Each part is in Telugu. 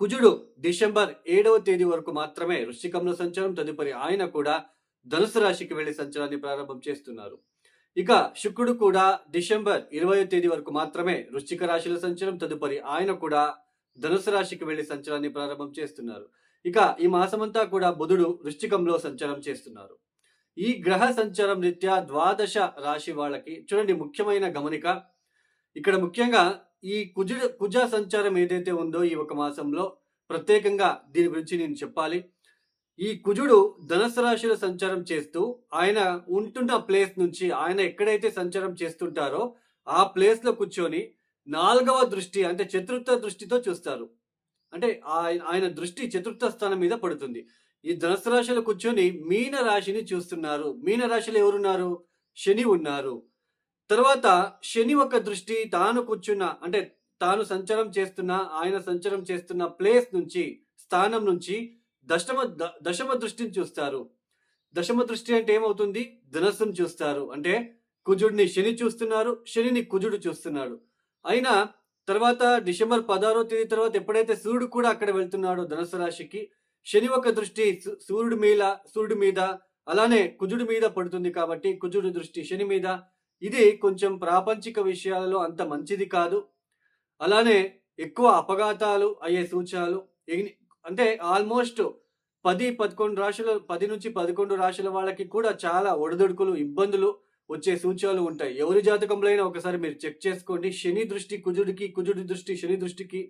కుజుడు డిసెంబర్ ఏడవ తేదీ వరకు మాత్రమే వృశ్చికంలో సంచారం తదుపరి ఆయన కూడా ధనుసు రాశికి వెళ్ళి సంచారాన్ని ప్రారంభం చేస్తున్నారు. ఇక శుక్రుడు కూడా డిసెంబర్ ఇరవై తేదీ వరకు మాత్రమే వృశ్చిక రాశిలో సంచారం తదుపరి ఆయన కూడా ధనుసు రాశికి వెళ్ళి సంచారాన్ని ప్రారంభం చేస్తున్నారు. ఇక ఈ మాసమంతా కూడా బుధుడు వృశ్చికంలో సంచారం చేస్తున్నారు. ఈ గ్రహ సంచారం రీత్యా ద్వాదశ రాశి వాళ్ళకి చూడండి ముఖ్యమైన గమనిక. ఇక్కడ ముఖ్యంగా ఈ కుజుడు కుజ సంచారం ఏదైతే ఉందో ఈ ఒక మాసంలో ప్రత్యేకంగా దీని గురించి నేను చెప్పాలి. ఈ కుజుడు ధనస్సు రాశిలో సంచారం చేస్తూ ఆయన ఉంటున్న ప్లేస్ నుంచి ఆయన ఎక్కడైతే సంచారం చేస్తుంటారో ఆ ప్లేస్లో కూర్చొని నాలుగవ దృష్టి అంటే చతుర్థ దృష్టితో చూస్తారు. అంటే ఆయన ఆయన దృష్టి చతుర్థ స్థానం మీద పడుతుంది. ఈ ధనస్సు రాశిలో కూర్చొని మీన రాశిని చూస్తున్నారు. మీన రాశిలో ఎవరున్నారు? శని ఉన్నారు. తర్వాత శని ఒక దృష్టి తాను కూర్చున్న అంటే తాను సంచారం చేస్తున్న ఆయన సంచారం చేస్తున్న ప్లేస్ నుంచి స్థానం నుంచి దశమ ద- దశమ దృష్టిని చూస్తారు. దశమ దృష్టి అంటే ఏమవుతుంది? ధనస్సును చూస్తారు. అంటే కుజుడిని శని చూస్తున్నారు శనిని కుజుడు చూస్తున్నాడు. అయినా తర్వాత డిసెంబర్ పదహారో తేదీ తర్వాత ఎప్పుడైతే సూర్యుడు కూడా అక్కడ వెళ్తున్నాడో ధనుసు రాశికి శని ఒక దృష్టి సూర్యుడి మీద సూర్యుడి మీద అలానే కుజుడి మీద పడుతుంది కాబట్టి కుజుడి దృష్టి శని మీద ఇది కొంచెం ప్రాపంచిక విషయాలలో అంత మంచిది కాదు. అలానే ఎక్కువ అపఘాతాలు అయ్యే సూచనలు అంటే ఆల్మోస్ట్ పది పదకొండు రాశుల పది నుంచి పదకొండు రాశుల వాళ్ళకి కూడా చాలా ఒడిదుడుకులు ఇబ్బందులు వచ్చే సూచనలు ఉంటాయి. ఎవరి జాతకంలో అయినా ఒకసారి మీరు చెక్ చేసుకోండి. శని దృష్టి కుజుడికి కుజుడి దృష్టి శని దృష్టికి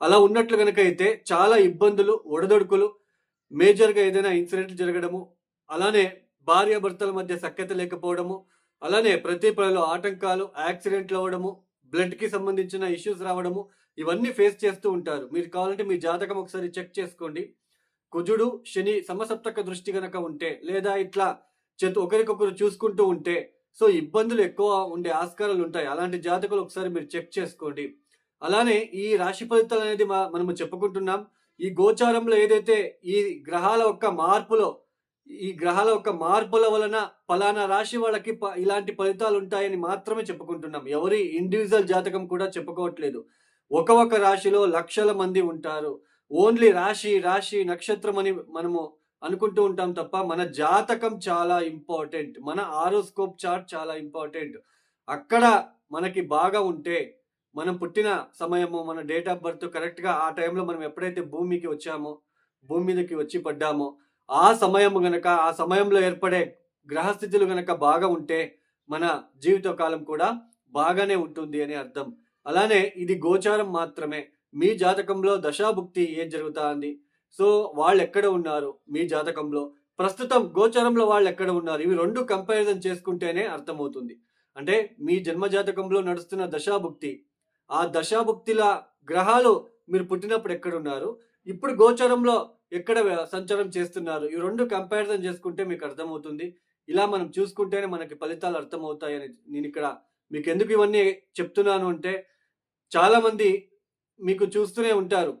అలా ఉన్నట్లు కనుక అయితే చాలా ఇబ్బందులు ఒడదొడుకులు మేజర్గా ఏదైనా ఇన్సిడెంట్ జరగడము అలానే భార్యాభర్తల మధ్య సఖ్యత లేకపోవడము అలానే ప్రతి పనిలో ఆటంకాలు యాక్సిడెంట్లు అవ్వడము బ్లడ్కి సంబంధించిన ఇష్యూస్ రావడము ఇవన్నీ ఫేస్ చేస్తూ ఉంటారు. మీరు కావాలంటే మీ జాతకం ఒకసారి చెక్ చేసుకోండి. కుజుడు శని సమసప్తక దృష్టి గనక ఉంటే లేదా ఇట్లా చేతు ఒకరికొకరు చూసుకుంటూ ఉంటే సో ఇబ్బందులు ఎక్కువ ఉండే ఆస్కారాలు ఉంటాయి. అలాంటి జాతకులు ఒకసారి మీరు చెక్ చేసుకోండి. అలానే ఈ రాశి ఫలితాలు అనేది మా- మనము చెప్పుకుంటున్నాం. ఈ గోచారంలో ఏదైతే ఈ గ్రహాల యొక్క మార్పులో ఈ గ్రహాల యొక్క మార్పుల వలన ఫలానా రాశి వాళ్ళకి ప- ఇలాంటి ఫలితాలు ఉంటాయని మాత్రమే చెప్పుకుంటున్నాం. ఎవరి ఇండివిజువల్ జాతకం కూడా చెప్పుకోవట్లేదు. ఒక ఒక రాశిలో లక్షల మంది ఉంటారు. ఓన్లీ రాశి రాశి నక్షత్రం అని మనము అనుకుంటూ ఉంటాం తప్ప మన జాతకం చాలా ఇంపార్టెంట్ మన ఆరోస్కోప్ చార్ట్ చాలా ఇంపార్టెంట్ అక్కడ మనకి బాగా ఉంటే మనం పుట్టిన సమయము మన డేట్ ఆఫ్ బర్త్ కరెక్ట్గా ఆ టైంలో మనం ఎప్పుడైతే భూమికి వచ్చామో భూమి మీదకి వచ్చి పడ్డామో ఆ సమయం గనక ఆ సమయంలో ఏర్పడే గ్రహస్థితులు గనక బాగా ఉంటే మన జీవితకాలం కూడా బాగానే ఉంటుంది అని అర్థం. అలానే ఇది గోచారం మాత్రమే. మీ జాతకంలో దశాభుక్తి ఏం జరుగుతా అంది సో వాళ్ళు ఎక్కడ ఉన్నారు మీ జాతకంలో? ప్రస్తుతం గోచారంలో వాళ్ళు ఎక్కడ ఉన్నారు? ఇవి రెండు కంపారిజన్ చేసుకుంటేనే అర్థమవుతుంది. అంటే మీ జన్మ జాతకంలో నడుస్తున్న దశాభుక్తి. ఆ దశాభుక్తిల గ్రహాలు మీరు పుట్టినప్పుడు ఎక్కడున్నారు ఇప్పుడు గోచారంలో ఎక్కడ సంచారం చేస్తున్నారు? ఈ రెండు కంపారిజన్ చేసుకుంటే మీకు అర్థమవుతుంది. ఇలా మనం చూసుకుంటేనే మనకి ఫలితాలు అర్థమవుతాయని నేను ఇక్కడ మీకు ఎందుకు ఇవన్నీ చెప్తున్నాను అంటే చాలామంది మీకు చూస్తూనే ఉంటారు.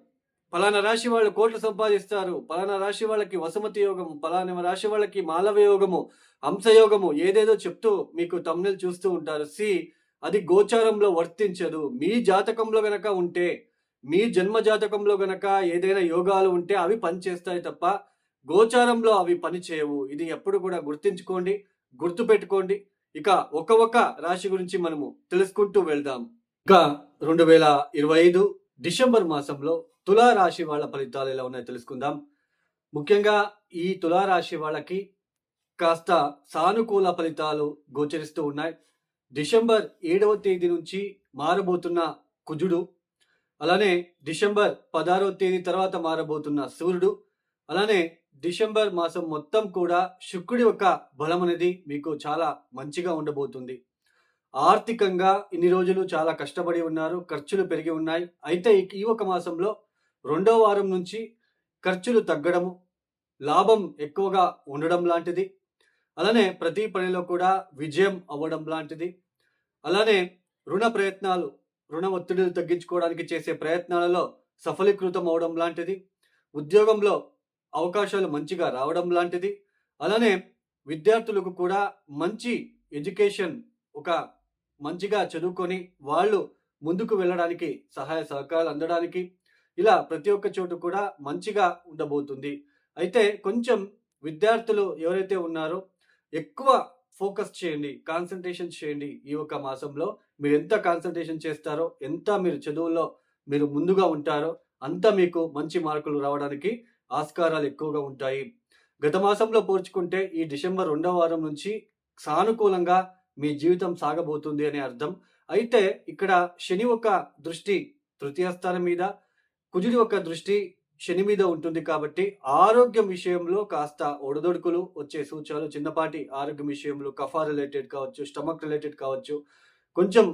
పలానా రాశి వాళ్ళు కోట్లు సంపాదిస్తారు. పలానా రాశి వాళ్ళకి వసుమతి యోగము పలానా రాశి వాళ్ళకి మాలవ యోగము హంసయోగము ఏదేదో చెప్తూ మీకు తమ్ముళ్ళు చూస్తూ ఉంటారు. సి అది గోచారంలో వర్తించదు. మీ జాతకంలో గనక ఉంటే మీ జన్మ జాతకంలో గనక ఏదైనా యోగాలు ఉంటే అవి పనిచేస్తాయి తప్ప గోచారంలో అవి పని చేయవు ఇది ఎప్పుడు కూడా గుర్తించుకోండి గుర్తు పెట్టుకోండి ఇక ఒక ఒక రాశి గురించి మనము తెలుసుకుంటూ వెళ్దాం. ఇక రెండు వేల ఇరవై ఐదు డిసెంబర్ మాసంలో తులా రాశి వాళ్ళ ఫలితాలు ఎలా ఉన్నాయో తెలుసుకుందాం. ముఖ్యంగా ఈ తులా రాశి వాళ్ళకి కాస్త సానుకూల ఫలితాలు గోచరిస్తూ ఉన్నాయి. డిసెంబర్ ఏడవ తేదీ నుంచి మారబోతున్న కుజుడు అలానే డిసెంబర్ పదహారో తేదీ తర్వాత మారబోతున్న సూర్యుడు అలానే డిసెంబర్ మాసం మొత్తం కూడా శుక్రుడి యొక్క బలం అనేది మీకు చాలా మంచిగా ఉండబోతుంది. ఆర్థికంగా ఇన్ని రోజులు చాలా కష్టపడి ఉన్నారు ఖర్చులు పెరిగి ఉన్నాయి. అయితే ఈ ఒక మాసంలో రెండో వారం నుంచి ఖర్చులు తగ్గడము లాభం ఎక్కువగా ఉండడం లాంటిది. అలానే ప్రతి పనిలో కూడా విజయం అవ్వడం లాంటిది. అలానే రుణ ప్రయత్నాలు రుణ ఒత్తిడిని తగ్గించుకోవడానికి చేసే ప్రయత్నాలలో సఫలీకృతం అవడం లాంటిది. ఉద్యోగంలో అవకాశాలు మంచిగా రావడం లాంటిది. అలానే విద్యార్థులకు కూడా మంచి ఎడ్యుకేషన్ ఒక మంచిగా చదువుకొని వాళ్ళు ముందుకు వెళ్ళడానికి సహాయ సహకారాలు అందడానికి ఇలా ప్రతి ఒక్క చోటు కూడా మంచిగా ఉండబోతుంది. అయితే కొంచెం విద్యార్థులు ఎవరైతే ఉన్నారో ఎక్కువ ఫోకస్ చేయండి కాన్సన్ట్రేషన్ చేయండి ఈ యొక్క మాసంలో. మీరు ఎంత కాన్సన్ట్రేషన్ చేస్తారో ఎంత మీరు చదువుల్లో మీరు ముందుగా ఉంటారో అంత మీకు మంచి మార్కులు రావడానికి ఆస్కారాలు ఎక్కువగా ఉంటాయి. గత మాసంలో పోల్చుకుంటే ఈ డిసెంబర్ రెండవ వారం నుంచి సానుకూలంగా మీ జీవితం సాగబోతుంది అనే అర్థం. అయితే ఇక్కడ శని ఒక దృష్టి తృతీయ స్థానం మీద కుజుడి యొక్క దృష్టి శని మీద ఉంటుంది కాబట్టి ఆరోగ్యం విషయంలో కాస్త ఒడదొడుకులు వచ్చే సూచనలు చిన్నపాటి ఆరోగ్యం విషయంలో కఫా రిలేటెడ్ కావచ్చు స్టమక్ రిలేటెడ్ కావచ్చు కొంచెం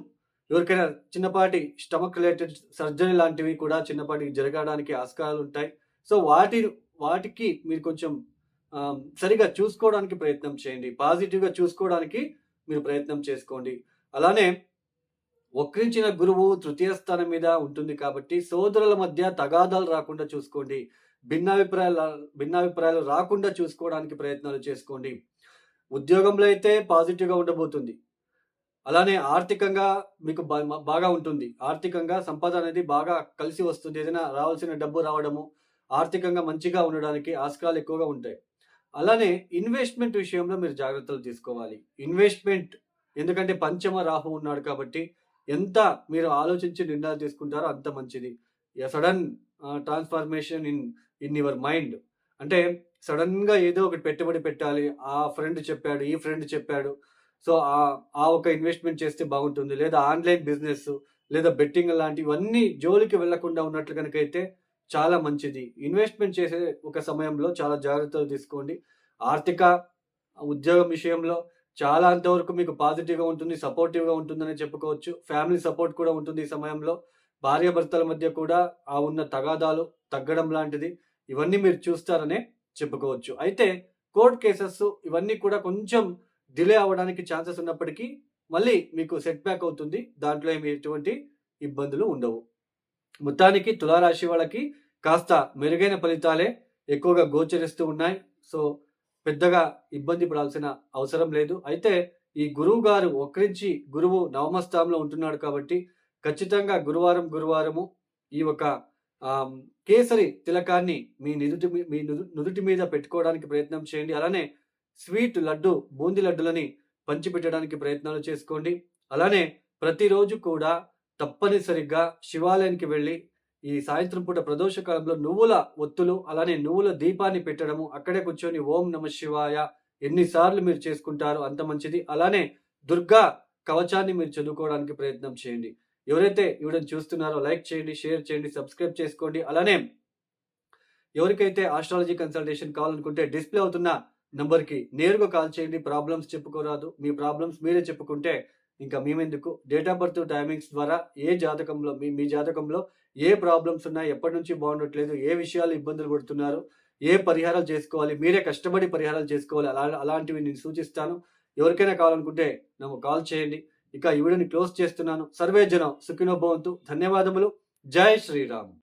ఎవరికైనా చిన్నపాటి స్టమక్ రిలేటెడ్ సర్జరీ లాంటివి కూడా చిన్నపాటి జరగడానికి ఆస్కారాలు ఉంటాయి. సో వాటి వాటికి మీరు కొంచెం సరిగా చూసుకోవడానికి ప్రయత్నం చేయండి. పాజిటివ్గా చూసుకోవడానికి మీరు ప్రయత్నం చేసుకోండి. అలానే వక్రించిన గురువు తృతీయ స్థానం మీద ఉంటుంది కాబట్టి సోదరుల మధ్య తగాదాలు రాకుండా చూసుకోండి. భిన్నాభిప్రాయాలు భిన్నాభిప్రాయాలు రాకుండా చూసుకోవడానికి ప్రయత్నాలు చేసుకోండి. ఉద్యోగంలో అయితే పాజిటివ్గా ఉండబోతుంది. అలానే ఆర్థికంగా మీకు బాగా ఉంటుంది. ఆర్థికంగా సంపద అనేది బాగా కలిసి వస్తుంది. ఏదైనా రావాల్సిన డబ్బు రావడము ఆర్థికంగా మంచిగా ఉండడానికి ఆస్కారాలు ఎక్కువగా ఉంటాయి. అలానే ఇన్వెస్ట్మెంట్ విషయంలో మీరు జాగ్రత్తలు తీసుకోవాలి. ఇన్వెస్ట్మెంట్ ఎందుకంటే పంచమ రాహు ఉన్నాడు కాబట్టి ఎంత మీరు ఆలోచించి నిర్ణయాలు తీసుకుంటారో అంత మంచిది. Sudden transformation in in your mind అంటే సడన్గా ఏదో ఒకటి పెట్టుబడి పెట్టాలి. ఆ ఫ్రెండ్ చెప్పాడు ఈ ఫ్రెండ్ చెప్పాడు. సో ఆ ఒక ఇన్వెస్ట్మెంట్ చేస్తే బాగుంటుంది. లేదా ఆన్లైన్ బిజినెస్ లేదా బెట్టింగ్ లాంటివన్నీ జోలికి వెళ్ళకుండా ఉన్నట్లు కనుక అయితే చాలా మంచిది. ఇన్వెస్ట్మెంట్ చేసే ఒక సమయంలో చాలా జాగ్రత్తలు తీసుకోండి. ఆర్థిక ఉద్యోగం విషయంలో చాలా అంతవరకు మీకు పాజిటివ్గా ఉంటుంది సపోర్టివ్గా ఉంటుందని చెప్పుకోవచ్చు. ఫ్యామిలీ సపోర్ట్ కూడా ఉంటుంది ఈ సమయంలో. భార్యాభర్తల మధ్య కూడా ఆ ఉన్న తగాదాలు తగ్గడం లాంటిది ఇవన్నీ మీరు చూస్తారనే చెప్పుకోవచ్చు. అయితే కోర్ట్ కేసెస్ ఇవన్నీ కూడా కొంచెం డిలే అవ్వడానికి ఛాన్సెస్ ఉన్నప్పటికీ మళ్ళీ మీకు సెట్ బ్యాక్ అవుతుంది. దాంట్లో ఏమి ఎటువంటి ఇబ్బందులు ఉండవు. మొత్తానికి తులారాశి వాళ్ళకి కాస్త మెరుగైన ఫలితాలే ఎక్కువగా గోచరిస్తూ ఉన్నాయి. సో పెద్దగా ఇబ్బంది పడాల్సిన అవసరం లేదు. అయితే ఈ గురువు గారు ఒక్కరించి గురువు నవమస్థానంలో ఉంటున్నాడు కాబట్టి ఖచ్చితంగా గురువారం గురువారము ఈ ఒక కేసరి తిలకాన్ని మీ నిదుటి మీ నుదుటి మీద పెట్టుకోవడానికి ప్రయత్నం చేయండి. అలానే స్వీట్ లడ్డు బూంది లడ్డులని పంచిపెట్టడానికి ప్రయత్నాలు చేసుకోండి. అలానే ప్రతిరోజు కూడా తప్పనిసరిగా శివాలయానికి వెళ్ళి ఈ సాయంత్రం పూట ప్రదోష కాలంలో నువ్వుల ఒత్తులు అలానే నువ్వుల దీపాన్ని పెట్టడము అక్కడే కూర్చొని ఓం నమ శివాయ ఎన్నిసార్లు మీరు చేసుకుంటారో అంత మంచిది. అలానే దుర్గా కవచాన్ని మీరు చదువుకోవడానికి ప్రయత్నం చేయండి. ఎవరైతే ఇవిడని చూస్తున్నారో లైక్ చేయండి షేర్ చేయండి సబ్స్క్రైబ్ చేసుకోండి. అలానే ఎవరికైతే ఆస్ట్రాలజీ కన్సల్టేషన్ కావాలనుకుంటే డిస్ప్లే అవుతున్న నంబర్కి నేరుగా కాల్ చేయండి. ప్రాబ్లమ్స్ చెప్పుకోరాదు. మీ ప్రాబ్లమ్స్ మీరే చెప్పుకుంటే ఇంకా మేమెందుకు? డేట్ ఆఫ్ బర్త్ టైమింగ్స్ ద్వారా ఏ జాతకంలో మీ మీ జాతకంలో ఏ ప్రాబ్లమ్స్ ఉన్నాయి ఎప్పటి నుంచి బాగుండట్లేదు ఏ విషయాలు ఇబ్బందులు పడుతున్నారు ఏ పరిహారాలు చేసుకోవాలి మీరే కష్టపడి పరిహారాలు చేసుకోవాలి అలా అలాంటివి నేను సూచిస్తాను. ఎవరికైనా కావాలనుకుంటే నాకు కాల్ చేయండి. ఇక ఈ వీడియోని క్లోజ్ చేస్తున్నాను. సర్వే జనం సుఖినో భవంతు. ధన్యవాదములు. జై శ్రీరామ్.